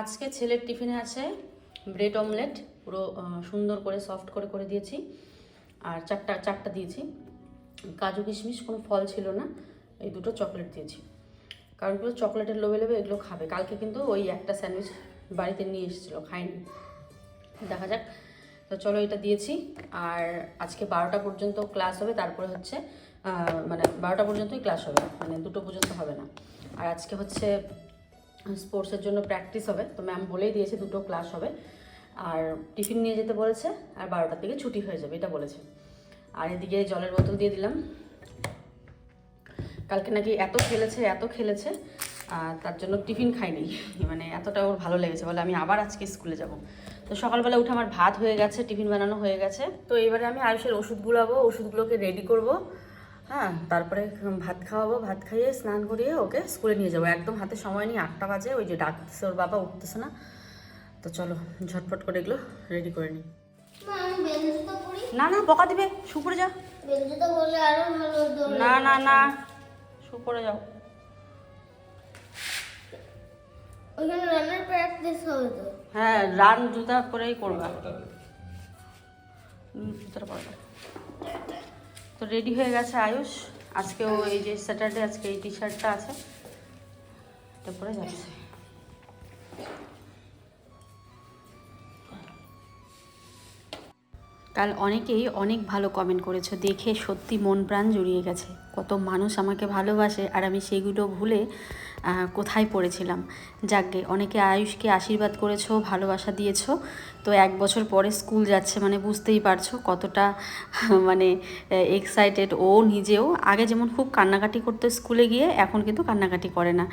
আজকে ছেলের টিফিনে আছে ব্রেড অমলেট, পুরো সুন্দর করে সফট করে করে দিয়েছি। আর চারটা চারটা দিয়েছি। কাজু কিশমিশ কোনো ফল ছিল না, এই দুটো চকলেট দিয়েছি। কারণ পুরো চকলেটের লোভে লোভে এগুলো খাবে। কালকে কিন্তু ওই একটা স্যান্ডউইচ বাড়িতে নিয়ে এসেছিল খায়নি দেখা যাক। তো চলো এটা দিয়েছি। আর আজকে বারোটা পর্যন্ত ক্লাস হবে, তারপরে হচ্ছে মানে বারোটা পর্যন্তই ক্লাস হবে মানে দুটো পর্যন্ত হবে না। আর আজকে হচ্ছে স্পোর্টসের জন্য প্র্যাকটিস হবে। তো ম্যাম বলেই দিয়েছে দুটো ক্লাস হবে। আর টিফিন নিয়ে যেতে বলেছে, আর বারোটার দিকে ছুটি হয়ে যাবে, এটা বলেছে। আর এদিকে জলের বোতল দিয়ে দিলাম। কালকে নাকি এত খেলেছে এত খেলেছে তার জন্য টিফিন খাইনি। মানে এতটা ওর ভালো লেগেছে বলে আমি আবার আজকে স্কুলে যাব। তো সকালবেলা উঠে আমার ভাত হয়ে গেছে, টিফিন বানানো হয়ে গেছে। তো এবারে আমি আয়ুষের ওষুধ গুলাবো, ওষুধগুলোকে রেডি করব। হ্যাঁ তারপরে ভাত খাওয়াবো ভাত খাইয়ে স্নান করিয়ে ওকে স্কুলে নিয়ে যাব। একদম হাতে সময় নিয়ে আটটা বাজে ওই যে ডাকতেছে ওর বাবা উঠতেছে না। তো চলো ঝটপট করে এগুলো রেডি করে নিই। না না বকা দিবে শু করে যা। না না না শু করে যাও। হ্যাঁ রান জুতা পরেই করবা। জুতাটা পরবা। তো রেডি হয়ে গেছে আয়ুষ। আজকেও এই যে স্যাটারডে আজকে এই টি শার্টটা আছে। তারপরে পরে যাচ্ছে। কাল অনেকেই অনেক ভালো কমেন্ট করেছে। দেখে সত্যি মন প্রাণ জুড়িয়ে গেছে। কত মানুষ আমাকে ভালোবাসে আর আমি সেগুলো ভুলে কোথায় পড়েছিলাম? যাকে অনেকে আয়ুষকে আশীর্বাদ করেছ, ভালোবাসা দিয়েছ। তো এক বছর পরে স্কুল যাচ্ছে মানে বুঝতেই পারছ কতটা মানে এক্সাইটেড ও নিজেও। আগে যেমন খুব কান্নাকাটি করতো স্কুলে গিয়ে, এখন কিন্তু কান্নাকাটি করে না।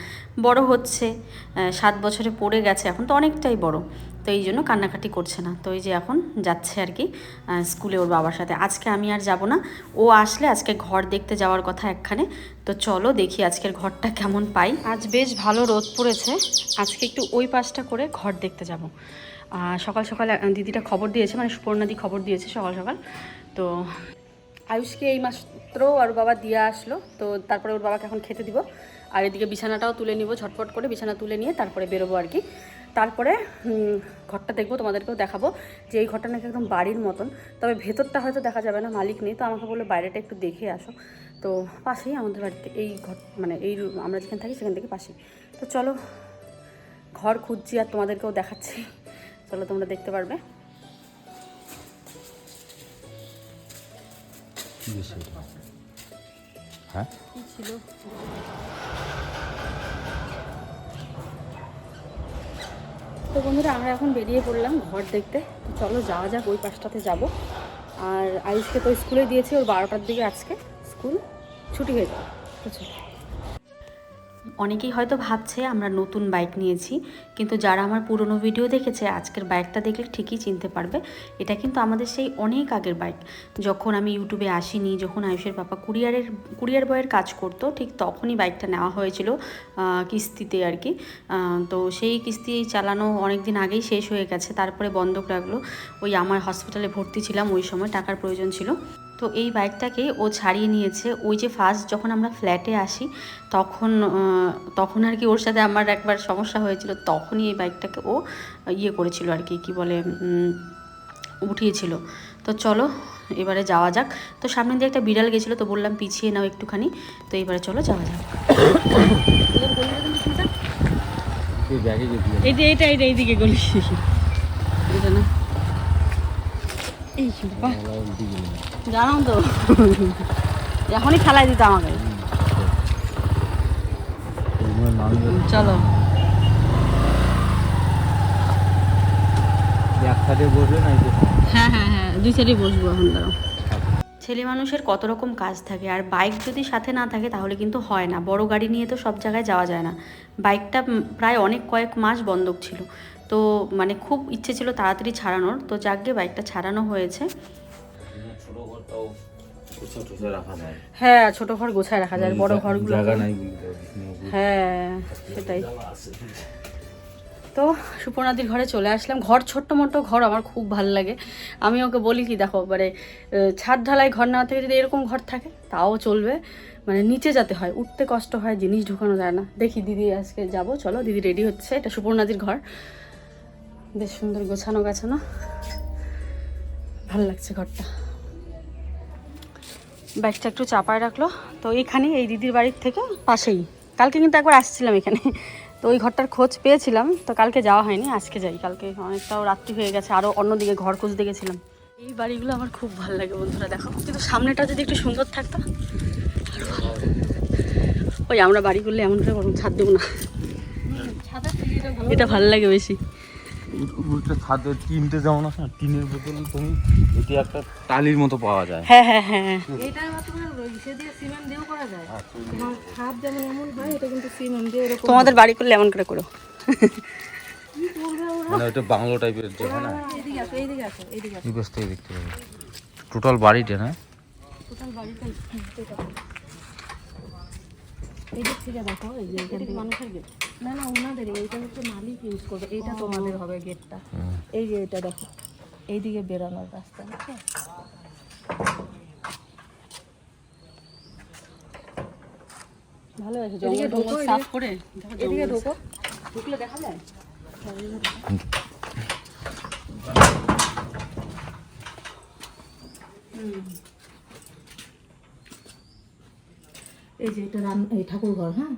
বড় হচ্ছে সাত বছরে পড়ে গেছে, এখন তো অনেকটাই বড়। তো এই জন্য কান্নাকাটি করছে না। তো এই যে এখন যাচ্ছে আর কি স্কুলে ওর বাবার সাথে। আজকে আমি আর যাব না। ও আসলে আজকে ঘর দেখতে যাওয়ার কথা একখানে। তো চলো দেখি আজকের ঘরটা কেমন পাই। আজ বেশ ভালো রোদ পড়েছে। আজকে একটু ওই পাশটা করে ঘর দেখতে যাব। সকাল সকাল দিদিটা খবর দিয়েছে মানে সুপর্ণাদি খবর দিয়েছে সকাল সকাল। তো আয়ুষকে এই মাত্র আর ওর বাবা দিয়ে আসলো। তো তারপরে ওর বাবাকে এখন খেতে দিব। আর এদিকে বিছানাটাও তুলে নিব, ঝটপট করে বিছানা তুলে নিয়ে তারপরে বেরোবো আর কি। তারপরে ঘরটা দেখব তোমাদেরকেও দেখাবো যে এই ঘরটা নাকি একদম বাড়ির মতন। তবে ভেতরটা হয়তো দেখা যাবে না মালিক নেই তো আমাকে বলল বাইরেটা একটু দেখে আসো। তো পাশেই আমাদের বাড়িতে এই ঘর মানে এই আমরা যেখানে থাকি সেখান থেকে পাশেই। তো চলো ঘর খুঁজছি আর তোমাদেরকেও দেখাচ্ছি। চলো তোমরা দেখতে পারবে। হ্যাঁ? কী ছিল? তো বন্ধুরা, আমরা এখন বেরিয়ে পড়লাম ঘর দেখতে। তো চলো যাওয়া যাক, ওই পাশটাতে যাব। আর আজকে তো স্কুলে দিয়েছি, ওর বারোটার দিকে আজকে স্কুল ছুটি হয়ে যাবে। তো চলো। অনেকেই হয়তো ভাবছে আমরা নতুন বাইক নিয়েছি, কিন্তু যারা আমার পুরনো ভিডিও দেখেছে, আজকের বাইকটা দেখলে ঠিকই চিনতে পারবে, এটা কিন্তু আমাদের সেই অনেক আগের বাইক যখন আমি ইউটিউবে আসিনি, যখন আয়ুষের পাপা কুরিয়ারের, কুরিয়ার বয়ের কাজ করতো, ঠিক তখনই বাইকটা নেওয়া হয়েছিল কিস্তিতে আর কি। তো সেই কিস্তি চালানো অনেক দিন আগেই শেষ হয়ে গেছে, তারপরে বন্ধক রাখল। ওই আমার হসপিটালে ভর্তি ছিলাম, ওই সময় টাকার প্রয়োজন ছিল। তো এই বাইকটাকে ও ছাড়িয়ে নিয়েছে। ওই যে ফার্স্ট যখন আমরা ফ্ল্যাটে আসি তখন তখন আর কি ওর সাথে আমার একবার সমস্যা হয়েছিল। তখনই এই বাইকটাকে ও ইয়ে করেছিল আর কি কী বলে উঠিয়েছিল। তো চলো এবারে যাওয়া যাক। তো সামনে দিয়ে একটা বিড়াল গেছিল তো বললাম পিছিয়ে নাও একটুখানি। তো এবারে চলো যাওয়া যাক। এইটা এইটা এইটা এইদিকে গলি। এটা না। এই বাবা জানো তো। এখনই খেলাই দিত আমাকে। চলো। হ্যাঁ হ্যাঁ হ্যাঁ দুই বসবো ছেলে মানুষের কত রকম কাজ থাকে, আর বাইক যদি সাথে না থাকে তাহলে কিন্তু হয় না। বড় গাড়ি নিয়ে তো সব জায়গায় যাওয়া যায় না। বাইকটা প্রায় অনেক কয়েক মাস বন্ধক ছিল। তো মানে খুব ইচ্ছে ছিল তাড়াতাড়ি ছাড়ানোর। তো যাকগে বাইকটা ছাড়ানো হয়েছে। হ্যাঁ ছোট ঘর গোছায় রাখা যায় বড় ঘরগুলো হ্যাঁ সেটাই। তো সুপর্ণাদির ঘরে চলে আসলাম। ঘর ছোট্ট মোটো ঘর আমার খুব ভালো লাগে। আমি ওকে বলি কি দেখো মানে ছাদ ঢালাই ঘর না থেকে যদি এরকম ঘর থাকে তাও চলবে। মানে নিচে যেতে হয় উঠতে কষ্ট হয় জিনিস ঢুকানো যায় না। দেখি দিদি আজকে যাব চলো দিদি রেডি হচ্ছে এটা সুপর্ণাদির ঘর। বেশ সুন্দর গোছানো গাছানো ভালো লাগছে ঘরটা। ব্যাগটা একটু চাপায় রাখল। তো এইখানে এই দিদির বাড়ির থেকে পাশেই। কালকে কিন্তু একবার আসছিলাম এখানে। তো ওই ঘরটার খোঁজ পেয়েছিলাম তো কালকে যাওয়া হয়নি আজকে যাই। কালকে অনেকটাও রাত্রি হয়ে গেছে আরও অন্যদিকে ঘর খুঁজতে গেছিলাম। এই বাড়িগুলো আমার খুব ভালো লাগে বন্ধুরা দেখো। কিন্তু সামনেটা যদি একটু সুন্দর থাকতো। ওই আমরা বাড়ি করলে এমন করে ছাদ দেবো না। এটা ভালো লাগে বেশি। উল্টো ছাদের টিনতে যেমন আছে না টিনের বোতল তুমি এটি একটা টালির মতো পাওয়া যায়। হ্যাঁ হ্যাঁ হ্যাঁ এটা তোমার ইসে দিয়ে সিমেন্ট দিয়েও করা যায়। তোমার ছাদ যেমন এমন হয় এটা কিন্তু সিমেন্ট দিয়ে এরকম তোমাদের বাড়ি করলে এমন করে করো। মানে ওইটা বাংলো টাইপের যে হয় না? এইদিকে আসো এইদিকে আসো এইদিকে আসো। এই বেশ থেকে দেখতে পাবে। টোটাল বাড়িটা না? টোটাল বাড়িটা এইদিক থেকে দেখো এই যে মানুষের গেট। না না ওনাদের এইটা হচ্ছে মালিক ইউজ করবে। এইটা তোমাদের হবে গেটটা এই যে এটা দেখো এইদিকে বেরোনোর রাস্তা বুঝছ ভালো আছে জঙ্গল ঢোকো, সাফ করে। এদিকে ঢোকো। ঢুকলে দেখা যায়? এই যে এটা রান এই ঠাকুর ঘর হ্যাঁ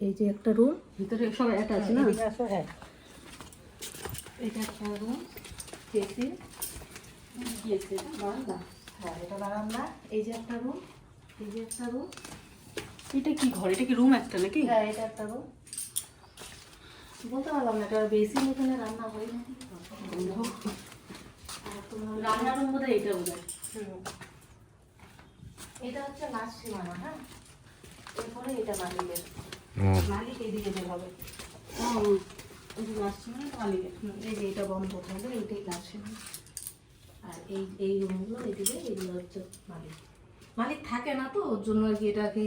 এই যে একটা রুম ভিতরে সব একটা আছে না? আসো হ্যাঁ। এটা একটা রুম কেসি? বারান্দা। হ্যাঁ এটা বারান্দা। এই যে একটা রুম এই যে একটা রুম এটা কি ঘর? এটা কি রুম একটা নাকি? হ্যাঁ এটা একটা রুম বলতে পারলাম না এটা বেশি এখানে রান্না হয় না আর তোমার রান্নার রুম বোধহয় এটা বোধহয়। হুম। এটা হচ্ছে লাস্ট সীমানা হ্যাঁ? এরপরে এটা মালিকের মালিক এইদিকে বের হবে এই যে এটা মালিকের। হুম, এই যে এটা বন্ধ থাকবে এইটাই লাস্ট আর এই এই রুমগুলো এদিকে এগুলো হচ্ছে মালিক মালিক থাকে না তো ওর জন্য আর কি এটাকে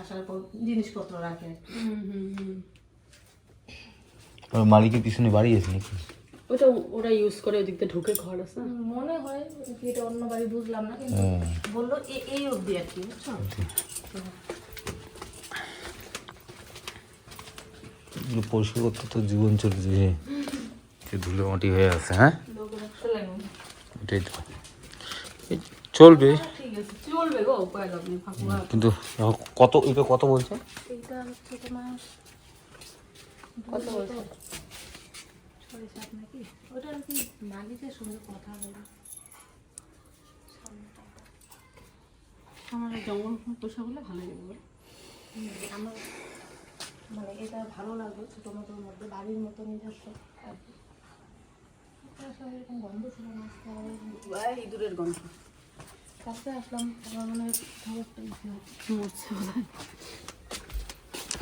আসার পর জিনিসপত্র রাখে আর মালিকের পিছনে বাড়ি আছে নাকি? ওটা ওরা ইউজ করে ওদিক দিয়ে ঢুকে ঘর আছে। মনে হয় এটা অন্য বাড়ি বুঝলাম না কিন্তু বলল এ- এই অবধি আর কি বুঝছ? এগুলো পরিষ্কার করতে তো জীবন চলে যে যে ধুলো মাটি হয়ে আছে হ্যাঁ? এটাই তো। এই চলবে। ঠিক আছে চলবে গো উপায় লাগবে ফাঁকুয়া কিন্তু কত এটা কত বলছে? আমার জঙ্গল পোষা বলে ভালো লাগবে আমার মানে এটা ভালো লাগল ছোটো মতোর মধ্যে বাড়ির মতো নিজস্ব আর কি এরকম গন্ধ ছিল না ইঁদুরের গন্ধ। কাছে আসলাম আমার মনে হয় খবরটা ইসে হচ্ছে। মরছে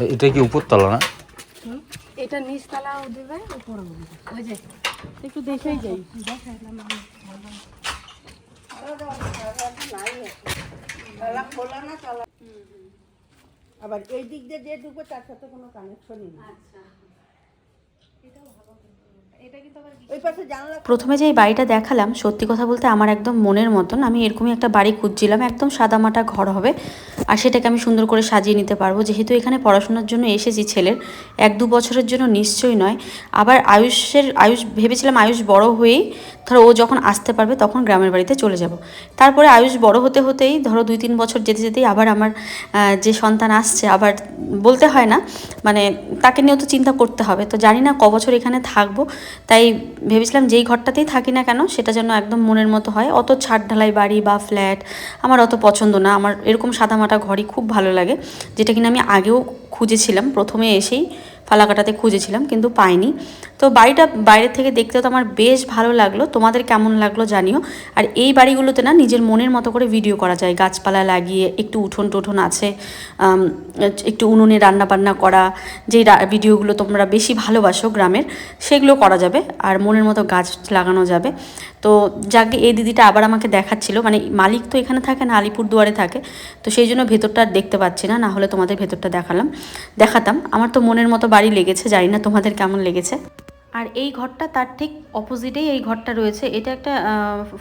এটা কি উপরতলা না? এটা নিচতলাও দেবে উপরেও দেবে। ওই যে একটু দেখেই যাই। দেখাইলাম আমি বললাম আবার এই দিক দিয়ে যে ঢুকবে তার সাথে কোনো কানেকশনই নেই। এটা কিন্তু আবার ওই পাশে জানলা প্রথমে যে এই বাড়িটা দেখালাম সত্যি কথা বলতে আমার একদম মনের মতন। আমি এরকমই একটা বাড়ি খুঁজছিলাম একদম সাদামাটা ঘর হবে আর সেটাকে আমি সুন্দর করে সাজিয়ে নিতে পারব। যেহেতু এখানে পড়াশোনার জন্য এসেছি ছেলের এক দু বছরের জন্য নিশ্চয়ই নয়। আবার আয়ুষের আয়ুষ ভেবেছিলাম আয়ুষ বড় হয়েই ধরো ও যখন আসতে পারবে তখন গ্রামের বাড়িতে চলে যাব। তারপরে আয়ুষ বড় হতে হতেই ধরো দুই তিন বছর যেতে যেতেই আবার আমার যে সন্তান আসছে আবার বলতে হয় না মানে তাকে নিয়েও তো চিন্তা করতে হবে। তো জানি না ক বছর এখানে থাকব তাই ভেবেছিলাম যেই ঘরটাতেই থাকি না কেন, সেটা যেন একদম মনের মতো হয়। অত ছাদ ঢালাই বাড়ি বা ফ্ল্যাট আমার অত পছন্দ না। আমার এরকম সাদামাটা ঘরই খুব ভালো লাগে, যেটা কিনা আমি আগেও খুঁজেছিলাম। প্রথমে এসেই ফালাকাটাতে খুঁজেছিলাম, কিন্তু পাইনি। তো বাড়িটা বাইরে থেকে দেখতে তো আমার বেশ ভালো লাগল। তোমাদের কেমন লাগল জানিও। আর এই বাড়িগুলোতে না নিজের মনের মতো করে ভিডিও করা যায়। গাছপালা লাগিয়ে একটু উঠোন টুঠোন আছে একটু উনুনে রান্না বান্না করা, যেই ভিডিওগুলো তোমরা বেশি ভালোবাসো গ্রামের, সেগুলো করা যাবে। আর মনের মতো গাছ লাগানো যাবে। তো যাকে এই দিদিটা আবার আমাকে দেখাচ্ছিল মানে মালিক তো এখানে থাকে না আলিপুর দুয়ারে থাকে, তো সেই জন্য ভেতরটা দেখতে পাচ্ছি না না হলে তোমাদের ভেতরটা দেখালাম, দেখাতাম। আমার তো মনের মতো বাড়ি লেগেছে, জানি না তোমাদের কেমন লেগেছে। আর এই ঘরটা তার ঠিক অপোজিটেই এই ঘরটা রয়েছে, এটা একটা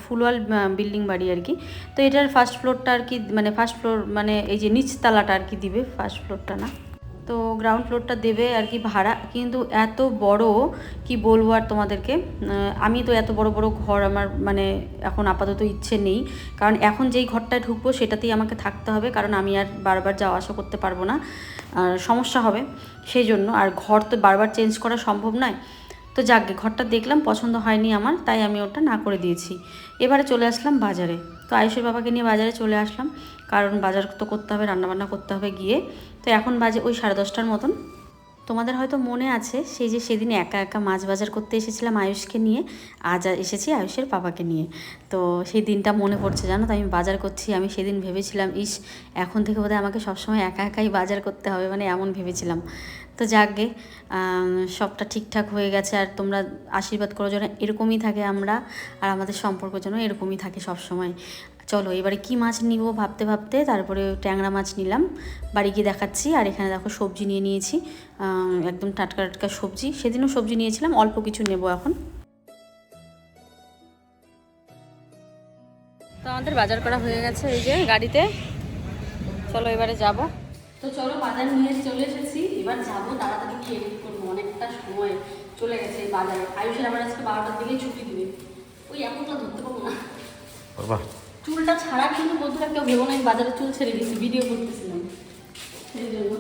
ফুলওয়াল বিল্ডিং বাড়ি আর কি। তো এটার ফার্স্ট ফ্লোরটা আর কি মানে ফার্স্ট ফ্লোর মানে এই যে নিচতলাটা আর কি দিবে ফার্স্ট ফ্লোরটা না। তো গ্রাউন্ড ফ্লোরটা দেবে আর কি ভাড়া। কিন্তু এত বড়, কি বলব আর তোমাদেরকে আমি তো এত বড় বড় ঘর আমার মানে এখন আপাতত ইচ্ছে নেই। কারণ এখন যেই ঘরটায় ঢুকবো সেটাতেই আমাকে থাকতে হবে, কারণ আমি আর বারবার যাওয়া আসা করতে পারব না। আর সমস্যা হবে সেই জন্য। আর ঘর তো বারবার চেঞ্জ করা সম্ভব নয়। তো যাকগে ঘরটা দেখলাম, পছন্দ হয়নি আমার, তাই আমি ওটা না করে দিয়েছি। এবারে চলে আসলাম বাজারে। তো আয়ুষের বাবাকে নিয়ে বাজারে চলে আসলাম। কারণ বাজার তো করতে হবে, রান্নাবান্না করতে হবে গিয়ে। তো এখন বাজে ওই সাড়ে দশটার মতন। তোমাদের হয়তো মনে আছে সেই যে সেদিন একা একা মাছ বাজার করতে এসেছিলাম আয়ুষকে নিয়ে, আজ এসেছি আয়ুষের বাবাকে নিয়ে। তো সেই দিনটা মনে পড়ছে, জানো তো, আমি বাজার করছি, আমি সেদিন ভেবেছিলাম, ইস, এখন থেকে বোধহয় আমাকে সবসময় একা একাই বাজার করতে হবে মানে এমন ভেবেছিলাম। তো যাকগে সবটা ঠিকঠাক হয়ে গেছে, আর তোমরা আশীর্বাদ করো যেন এরকমই থাকে আমরা, আর আমাদের সম্পর্ক যেন এরকমই থাকে সব সময় চলো, এবারে কি মাছ নিব ভাবতে ভাবতে? তারপরে ট্যাংরা মাছ নিলাম। বাড়ি গিয়ে দেখাচ্ছি। আর এখানে দেখো সবজি নিয়ে নিয়েছি। একদম টাটকা টাটকা সবজি। সেদিনও সবজি নিয়েছিলাম, অল্প কিছু নেব এখন। তো আমাদের বাজার করা হয়ে গেছে এই যে গাড়িতে। চলো এবারে যাব। তো চলো, বাজার নিয়ে চলে এসেছি। এবার যাব, তাড়াতাড়ি গিয়ে এডিট করব। অনেকটা সময় চলে গেছে বাজারে। আয়ুষের আবার আজকে বারোটার দিকে ছুটি দিবে। ওই এখনটা ধরতে পারব না। চুলটা ছাড়া কিন্তু বন্ধুরা কেউ ভেবো না আমি বাজারে চুল ছেড়ে দিয়েছি ভিডিও করতেছিলাম সেই জন্য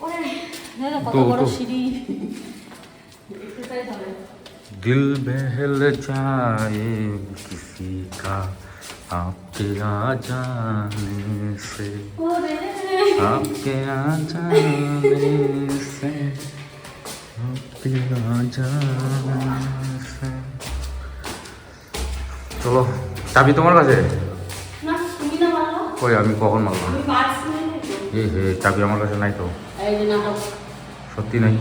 ওরে দেখো কত তো- বড় তো- সিঁড়ি এক্সারসাইজ হবে दिल बहल जाए किसी का आपके आ जाने से ওরে आपके आ जाने से आपके आ जाने से চলো চাবি তোমার কাছে? কই আমি কখন মারলাম? আমি পারছি না তো। এ হে চাবি আমার কাছে নাই তো। এই সত্যি নাই?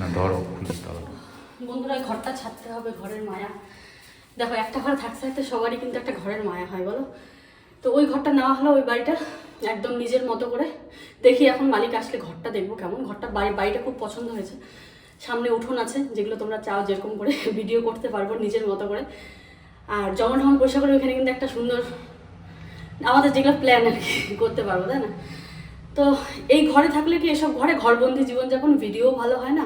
না ধরো খুঁজে তাহলে। বন্ধুরা এই ঘরটা ছাড়তে হবে ঘরের মায়া। দেখো একটা ঘরে থাকতে থাকতে সবারই কিন্তু একটা ঘরের মায়া হয় বলো? তো ওই ঘরটা নেওয়া হলো ওই বাড়িটা একদম নিজের মতো করে। দেখি এখন মালিক আসলে ঘরটা দেখব কেমন। ঘরটা বাড়ি বাড়িটা খুব পছন্দ হয়েছে। সামনে উঠোন আছে, যেগুলো তোমরা চাও যেরকম করে ভিডিও করতে পারব নিজের মতো করে। আর জমা ঠমন পয়সা করে ওইখানে কিন্তু একটা সুন্দর, আমাদের যেগুলো প্ল্যান আর কি করতে পারব, তাই না? তো এই ঘরে থাকলে কি এসব ঘরে ঘরবন্দি জীবনযাপন? ভিডিও ভালো হয় না?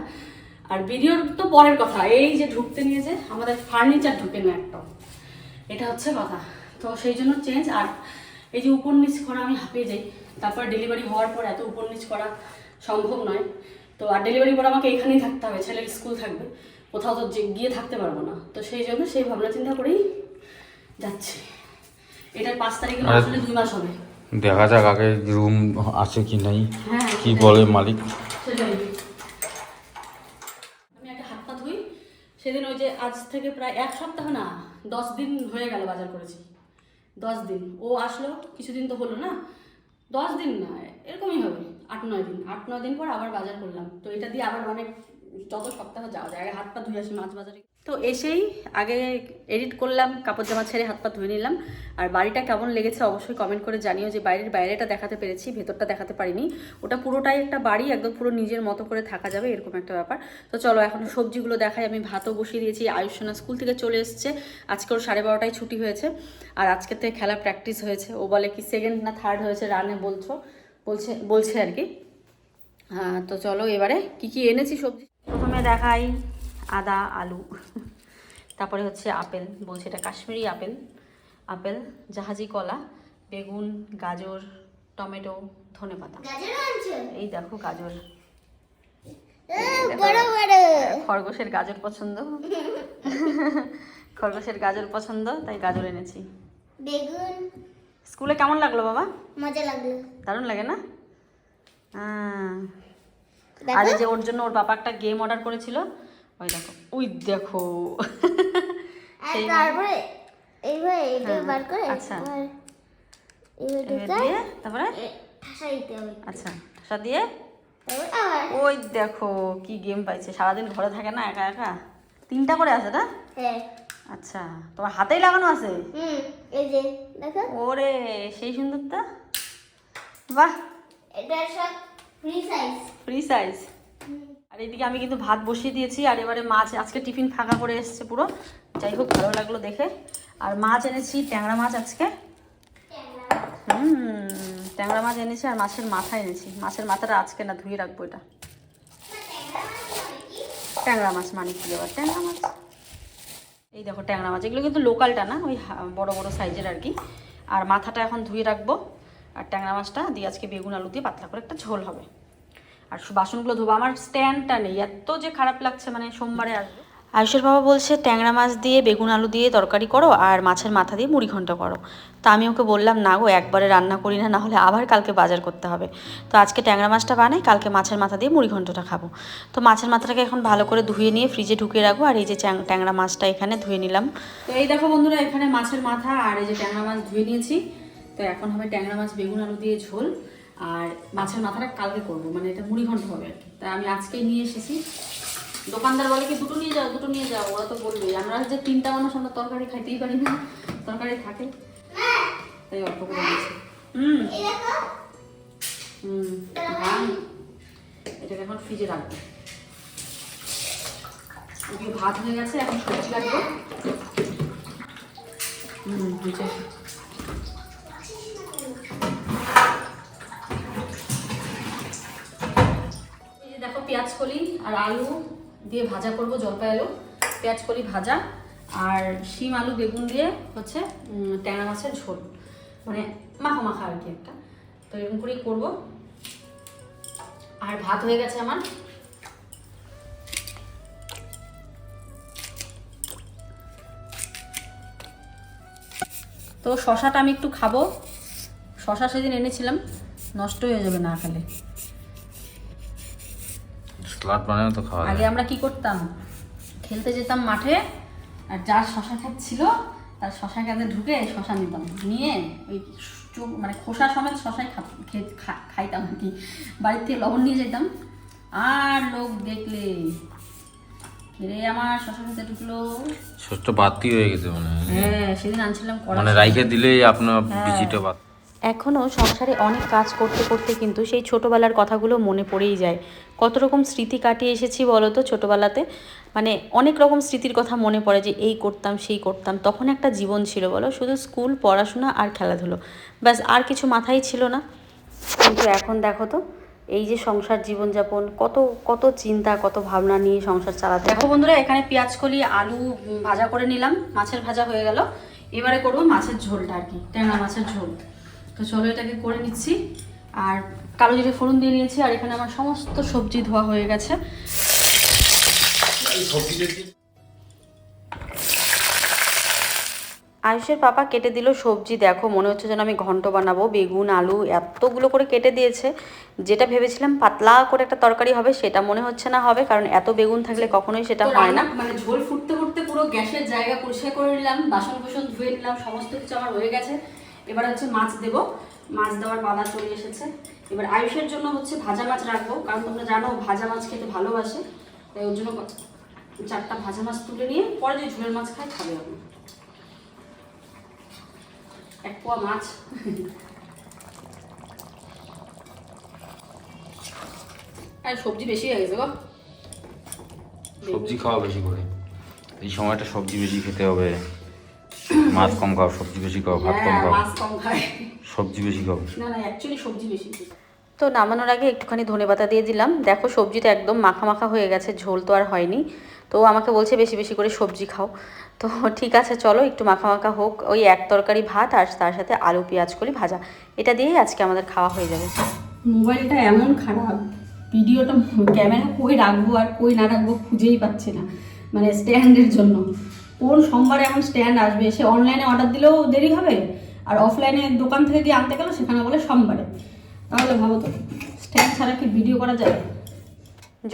আর ভিডিওর তো পরের কথা, এই যে ঢুকতে নিয়েছে আমাদের ফার্নিচার ঢুকে না একটা এটা হচ্ছে কথা। তো সেই জন্য চেঞ্জ আর এই যে উপর নিচ করা আমি হাঁপিয়ে যাই, তারপর ডেলিভারি হওয়ার পর এত উপর নিচ করা সম্ভব নয়। তো আর ডেলিভারি পর আমাকে এখানেই থাকতে হবে ছেলের স্কুল থাকবে। কোথাও তো গিয়ে থাকতে পারব না। তো সেই জন্য সেই ভাবনা চিন্তা করেই যাচ্ছি। এটার পাঁচ তারিখে আসলে দুই মাস হবে। দেখা যাক আগে রুম আছে কি নাই হ্যাঁ কি বলে মালিক। আমি একটা হাত পা ধুই। সেদিন ওই যে আজ থেকে প্রায় এক সপ্তাহ না দশ দিন হয়ে গেল বাজার করেছি। দশ দিন। ও আসলো কিছুদিন তো হলো না। দশ দিন না এরকমই হবে। আট, নয় দিন। আট, নয় দিন পর আবার বাজার করলাম। তো এটা দিয়ে আবার অনেক, যত সপ্তাহ যাওয়া যায়, আগে হাত পা ধুয়ে আসি মাছ বাজারে। তো এসেই আগে এডিট করলাম, কাপড় জামা ছেড়ে হাত পা ধুয়ে নিলাম। আর বাড়িটা কেমন লেগেছে অবশ্যই কমেন্ট করে জানিও যে বাইরের বাইরেটা দেখাতে পেরেছি, ভেতরটা দেখাতে পারিনি। ওটা পুরোটাই একটা বাড়ি, একদম পুরো নিজের মতো করে থাকা যাবে, এরকম একটা ব্যাপার। তো চলো এখন সবজিগুলো দেখাই, আমি ভাতও বসিয়ে দিয়েছি। আয়ুষ্মানা স্কুল থেকে চলে এসছে। আজকে ওর সাড়ে বারোটায় ছুটি হয়েছে। আর আজকে থেকে খেলা প্র্যাকটিস হয়েছে। ও বলে কি সেকেন্ড না থার্ড হয়েছে রানে বলছো। বলছে বলছে আর কি। হ্যাঁ তো চলো এবারে কি কি এনেছি সবজি? প্রথমে দেখাই আদা আলু তারপরে হচ্ছে আপেল বলছে এটা কাশ্মীরি আপেল আপেল জাহাজি কলা বেগুন গাজর টমেটো ধনেপাতা গাজর আনছো? এই দেখো গাজর। এ, বড় বড়। খরগোশের গাজর পছন্দ। খরগোশের গাজর পছন্দ তাই গাজর এনেছি। বেগুন স্কুলে কেমন লাগল বাবা? মজা লাগল। দারুণ লাগে না। আর যে ওর জন্য ওর বাবা একটা গেম অর্ডার করেছিল। ওই দেখো ওই দেখো। তারপরে এইভাবে এটা হ্যাঁ, বার করে আচ্ছা। দিয়ে তারপরে? ঠাসা দিতে হবে। আচ্ছা ঠাসা দিয়ে? ওই দেখো কি গেম পাইছে। সারাদিন ঘরে থাকে না একা একা? তিনটা করে আছে না? হ্যাঁ। আচ্ছা তোমার হাতেই লাগানো আছে? হুম এই যে দেখো। ওরে সেই সুন্দরটা? বাহ। এটা সব ফ্রি সাইজ ফ্রি সাইজ আর এদিকে আমি কিন্তু ভাত বসিয়ে দিয়েছি আর এবারে মাছ আজকে টিফিন ফাঁকা করে এসেছে পুরো। যাই হোক ভালো লাগল দেখে। আর মাছ এনেছি ট্যাংরা মাছ আজকে। হুম ট্যাংরা মাছ এনেছি আর মাছের মাথা এনেছি। মাছের মাথাটা আজকে না ধুয়ে রাখব এটা। ট্যাংরা মাছ মানে কি আবার? ট্যাংরা মাছ। এই দেখো ট্যাংরা মাছ, এগুলো কিন্তু লোকালটা না, ওই বড় বড় সাইজের আর কি। আর মাথাটা এখন ধুয়ে রাখব, আর ট্যাংরা মাছটা দিয়ে আজকে বেগুন আলু দিয়ে পাতলা করে একটা ঝোল হবে। আর বাসনগুলো ধোবো, আমার স্ট্যান্ডটা নেই, এত যে খারাপ লাগছে মানে সোমবারে আসবে আয়ুষের বাবা বলছে, ট্যাংরা মাছ দিয়ে, বেগুন আলু দিয়ে তরকারি করো আর মাছের মাথা দিয়ে মুড়ি ঘন্ট করো। তা আমি ওকে বললাম, না গো, একবারে রান্না করি না, নাহলে আবার কালকে বাজার করতে হবে। তো আজকে ট্যাংরা মাছটা বানাই, কালকে মাছের মাথা দিয়ে মুড়ি ঘন্টটা খাব। তো মাছের মাথাটাকে এখন ভালো করে ধুয়ে নিয়ে ফ্রিজে ঢুকিয়ে রাখব, আর এই যে ট্যাংরা মাছটা এখানে ধুয়ে নিলাম। তো এই দেখো বন্ধুরা, এখানে মাছের মাথা আর এই যে ট্যাংরা মাছ ধুয়ে নিয়েছি। তো এখন হবে ট্যাংরা মাছ, বেগুন আলু দিয়ে ঝোল, আর মাছের মাথাটা কালকে করব মানে এটা মুড়ি ঘন্ট হবে আর কি। তাই আমি আজকেই নিয়ে এসেছি। দোকানদার বলে কি, দুটো নিয়ে যাও, দুটো নিয়ে যাও। ওরা তো বলবেই আমরা যে তিনটা মানুষ, আমরা তরকারি খাইতেই পারি না। তরকারি থাকে। তাই অল্প করে দিয়েছি। হুম। হুম এটাকে এখন ফ্রিজে রাখব। ওদিকে ভাত হয়ে গেছে, এখন সবজি কাটবো হুম এই দেখো, পেঁয়াজ কলি আর আলু। দিয়ে ভাজা করব জলপাই আলু পেঁয়াজ কলি ভাজা আর শিম, আলু, বেগুন দিয়ে হচ্ছে ট্যাংরা মাছের ঝোল। মানে মাখা মাখা আর কি একটা। তো এরকম করেই করব। আর ভাত হয়ে গেছে আমার। তো শশাটা আমি একটু খাব। শশা সেদিন এনেছিলাম, নষ্ট হয়ে যাবে না খেলে। বানানো তো খাওয়া আগে আমরা কি করতাম? খেলতে যেতাম মাঠে আর যার শশা খাচ্ছিল তার শশা খেতে ঢুকে শশা নিতাম। নিয়ে ওই মানে খোসা সমেত শশাই খাইতাম আর কি। বাড়ির থেকে লবণ নিয়ে যেতাম। আর লোক দেখলে রে আমার শশা খেতে ঢুকলো? বাতি হয়ে গেছে মানে হ্যাঁ। সেদিন আনছিলাম মানে রাইখে দিলেই আপনার হ্যাঁ। বিচিটা বাদ এখনও সংসারে অনেক কাজ করতে করতে কিন্তু সেই ছোটোবেলার কথাগুলো মনে পড়েই যায়। কত রকম স্মৃতি কাটিয়ে এসেছি বলো তো ছোটোবেলাতে? মানে অনেক রকম স্মৃতির কথা মনে পড়ে যে এই করতাম, সেই করতাম। তখন একটা জীবন ছিল বলো, শুধু স্কুল, পড়াশোনা আর খেলাধুলো। ব্যাস, আর কিছু মাথায় ছিল না। কিন্তু এখন দেখো তো, এই যে সংসার জীবনযাপন, কত কত চিন্তা, কত ভাবনা নিয়ে সংসার চালাতে দেখো বন্ধুরা, এখানে পেঁয়াজ, কলি, আলু ভাজা করে নিলাম। মাছের ভাজা হয়ে গেল। এবারে করব মাছের ঝোলটা আর কি, ট্যাংরা মাছের ঝোল। তো চলো এটাকে করে নিচ্ছি। আর কালো জিরে ফোড়ন দিয়ে নিয়েছি আর এখানে আমার সমস্ত সবজি ধোয়া হয়ে গেছে। আয়ুষের পাপা কেটে দিল সবজি দেখো মনে হচ্ছে যেন আমি ঘন্ট বানাবো বেগুন আলু এতগুলো করে কেটে দিয়েছে। যেটা ভেবেছিলাম পাতলা করে একটা তরকারি হবে সেটা মনে হচ্ছে না হবে কারণ এত বেগুন থাকলে কখনোই সেটা হয় না। মানে ঝোল ফুটতে ফুটতে পুরো গ্যাসের জায়গা পরিষ্কার করে নিলাম বাসন কুসন ধুয়ে নিলাম সমস্ত কিছু আমার হয়ে গেছে। এবার হচ্ছে মাছ দেবো। মাছ দেওয়ার পালা চলে এসেছে। এবার আয়ুষের জন্য হচ্ছে ভাজা মাছ রাখব, কারণ তোমরা জানো ভাজা মাছ খেতে ভালোবাসে। তাই ওর জন্য চারটা ভাজা মাছ তুলে নিয়ে পরে যে ঝোলের মাছ খাই, খাবে আমি এক পোয়া মাছ। সবজি বেশি হয়ে গেছে গো। সবজি খাওয়া বেশি করে। এই সময়টা সবজি বেশি খেতে হবে। মাছ কম খাও সবজি বেশি খাও ভাত কম হ্যাঁ খাও। মাছ কম খায় সবজি বেশি খাও। না না অ্যাকচুয়ালি সবজি বেশি তো নামানোর আগে একটুখানি ধনেপাতা দিয়ে দিলাম। দেখো সবজিটা একদম মাখা মাখা হয়ে গেছে ঝোল তো আর হয়নি। তো ও আমাকে বলছে বেশি বেশি করে সবজি খাও। তো ঠিক আছে চলো একটু মাখা মাখা হোক। ওই এক তরকারি ভাত আর তার সাথে আলু পেঁয়াজ করি ভাজা। এটা দিয়েই আজকে আমাদের খাওয়া হয়ে যাবে। মোবাইলটা এমন খারাপ। ভিডিওটা ক্যামেরা কই রাখব আর কই না রাখব খুঁজেই পাচ্ছি না। মানে স্ট্যান্ডের জন্য। কোন সোমবারে এমন স্ট্যান্ড আসবে? সে অনলাইনে অর্ডার দিলেও দেরি হবে? আর অফলাইনে দোকান থেকে গিয়ে আনতে গেল সেখানে বলে সোমবারে। তাহলে ভাবো তো স্ট্যান্ড ছাড়া কি ভিডিও করা যায়?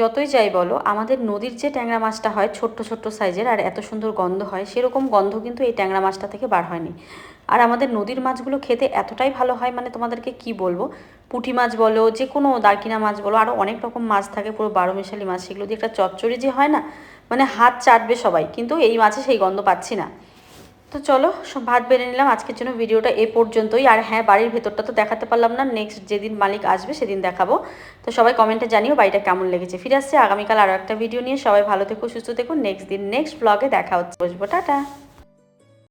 যতই যাই বলো, আমাদের নদীর যে ট্যাংরা মাছটা হয়, ছোট্ট ছোট্ট সাইজের, আর এত সুন্দর গন্ধ হয়, সেরকম গন্ধ কিন্তু এই ট্যাংরা মাছটা থেকে বার হয়নি। আর আমাদের নদীর মাছগুলো খেতে এতটাই ভালো হয় মানে তোমাদেরকে কি বলব? পুঁটি মাছ বলো যে কোনো দারকিনা মাছ বলো আরও অনেক রকম মাছ থাকে, পুরো বারো মিশালি মাছ, সেগুলো দিয়ে একটা চচ্চড়ি যে হয় না মানে হাত চাটবে সবাই, কিন্তু এই মাছে সেই গন্ধ পাচ্ছি না। তো চলো, সব ভাত বেড়ে নিলাম, আজকের জন্য ভিডিওটা এ পর্যন্তই। আর হ্যাঁ বাড়ির ভেতরটা তো দেখাতে পারলাম না নেক্সট যেদিন মালিক আসবে সেদিন দেখাবো। তো সবাই কমেন্টে জানিও বাড়িটা কেমন লেগেছে। ফিরে আসছে আগামীকাল আরও একটা ভিডিও নিয়ে। সবাই ভালো থেকো, সুস্থ থেকো। নেক্সট দিন নেক্সট ব্লগে দেখা হচ্ছে। বসবো, টাটা।